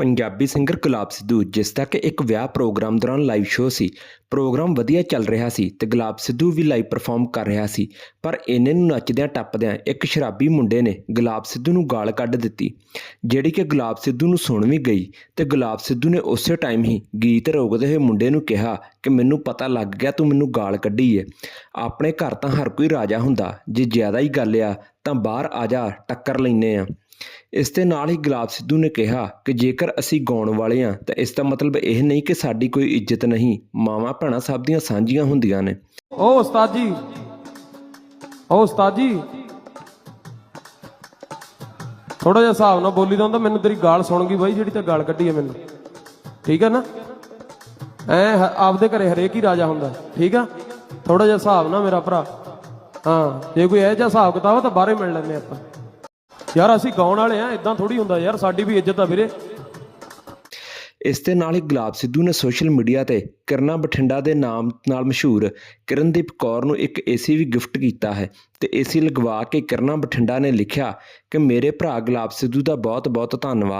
Punjabi singer ਗੁਲਾਬ ਸਿੱਧੂ, ਜਿਸ ਦਾ ਕਿ ਇੱਕ ਵਿਆਹ ਪ੍ਰੋਗਰਾਮ ਦੌਰਾਨ ਲਾਈਵ ਸ਼ੋਅ ਸੀ। ਪ੍ਰੋਗਰਾਮ ਵਧੀਆ ਚੱਲ ਰਿਹਾ ਸੀ ਤੇ ਗੁਲਾਬ ਸਿੱਧੂ ਵੀ ਲਾਈਵ ਪਰਫਾਰਮ ਕਰ ਰਿਹਾ ਸੀ, ਪਰ ਇਹਨੇ ਨੂੰ ਨੱਚਦਿਆਂ ਟੱਪਦਿਆਂ ਇੱਕ ਸ਼ਰਾਬੀ ਮੁੰਡੇ ਨੇ ਗੁਲਾਬ ਸਿੱਧੂ ਨੂੰ ਗਾਲ ਕੱਢ ਦਿੱਤੀ, ਜਿਹੜੀ ਕਿ ਗੁਲਾਬ ਸਿੱਧੂ ਨੂੰ ਸੁਣ ਵੀ ਗਈ ਤੇ ਗੁਲਾਬ ਸਿੱਧੂ ਨੇ ਉਸੇ ਟਾਈਮ ਹੀ ਗੀਤ ਰੋਕਦੇ ਹੋਏ ਮੁੰਡੇ ਨੂੰ ਕਿਹਾ ਕਿ ਮੈਨੂੰ ਪਤਾ ਲੱਗ ਗਿਆ ਤੂੰ ਮੈਨੂੰ ਗਾਲ ਕੱਢੀ ਏ। ਆਪਣੇ ਘਰ ਤਾਂ ਹਰ ਕੋਈ ਰਾਜਾ ਹੁੰਦਾ, ਜੇ ਜ਼ਿਆਦਾ ਹੀ ਗੱਲ ਆ ਤਾਂ ਬਾਹਰ ਆ ਜਾ, ਟੱਕਰ ਲੈਨੇ ਆ। ਇਸ ਦੇ ਨਾਲ ਹੀ ਗੁਲਾਬ ਸਿੱਧੂ ਨੇ ਕਿਹਾ ਕਿ ਜੇਕਰ ਅਸੀਂ ਗਾਉਣ ਵਾਲੇ ਹਾਂ, ਤਾਂ ਇਸ ਦਾ ਮਤਲਬ ਇਹ ਨਹੀਂ ਕਿ ਸਾਡੀ ਕੋਈ ਇੱਜ਼ਤ ਨਹੀਂ। ਮਾਵਾਂ ਭੈਣਾਂ ਸਭ ਦੀਆਂ ਸਾਂਝੀਆਂ ਹੁੰਦੀਆਂ ਨੇ। ਓ ਉਸਤਾਦ ਜੀ ਓ ਉਸਤਾਦ। ਜੀ ਥੋੜਾ ਜਿਹਾ ਹਿਸਾਬ ਨਾਲ ਬੋਲੀ ਦਾ ਹੁੰਦਾ, ਮੈਨੂੰ ਤੇਰੀ ਗਾਲ ਸੁਣ ਗਈ ਬਾਈ, ਜਿਹੜੀ ਤੇ ਗਾਲ ਕੱਢੀ ਹੈ ਮੈਨੂੰ। ਠੀਕ ਹੈ ਨਾ? ਐ ਆਪਦੇ ਘਰੇ ਹਰੇਕ ਹੀ ਰਾਜਾ ਹੁੰਦਾ, ਠੀਕ ਆ? ਥੋੜਾ ਜਿਹਾ ਹਿਸਾਬ ਨਾਲ ਮੇਰਾ ਭਰਾ। ਹਾਂ, ਜੇ ਕੋਈ ਇਹ ਜਿਹਾ ਹਿਸਾਬ ਕਿਤਾਬ ਤਾਂ ਬਾਹਰੇ ਮਿਲ ਲੈਂਦੇ ਆਪਾਂ। ਯਾਰ ਅਸੀਂ ਗਾਉਣ ਵਾਲੇ ਆ ਇਦਾਂ ਥੋੜੀ ਹੁੰਦਾ ਯਾਰ, ਸਾਡੀ ਵੀ ਇੱਜ਼ਤ ਆ ਵੀਰੇ। ਇਸ ਦੇ ਨਾਲ ਹੀ ਗੁਲਾਬ ਸਿੱਧੂ ਨੇ ਸੋਸ਼ਲ ਮੀਡੀਆ ਤੇ ਕਿਰਨਾ ਬਠਿੰਡਾ ਦੇ ਨਾਮ ਨਾਲ ਮਸ਼ਹੂਰ ਕਿਰਨਦੀਪ ਕੌਰ ਨੂੰ ਇੱਕ ਏਸੀ ਵੀ ਗਿਫਟ ਕੀਤਾ ਹੈ ਤੇ ਏਸੀ ਲਗਵਾ ਕੇ ਕਿਰਨਾ ਬਠਿੰਡਾ ਨੇ ਲਿਖਿਆ ਕਿ ਮੇਰੇ ਭਰਾ ਗੁਲਾਬ ਸਿੱਧੂ ਦਾ ਬਹੁਤ ਬਹੁਤ ਧੰਨਵਾਦ।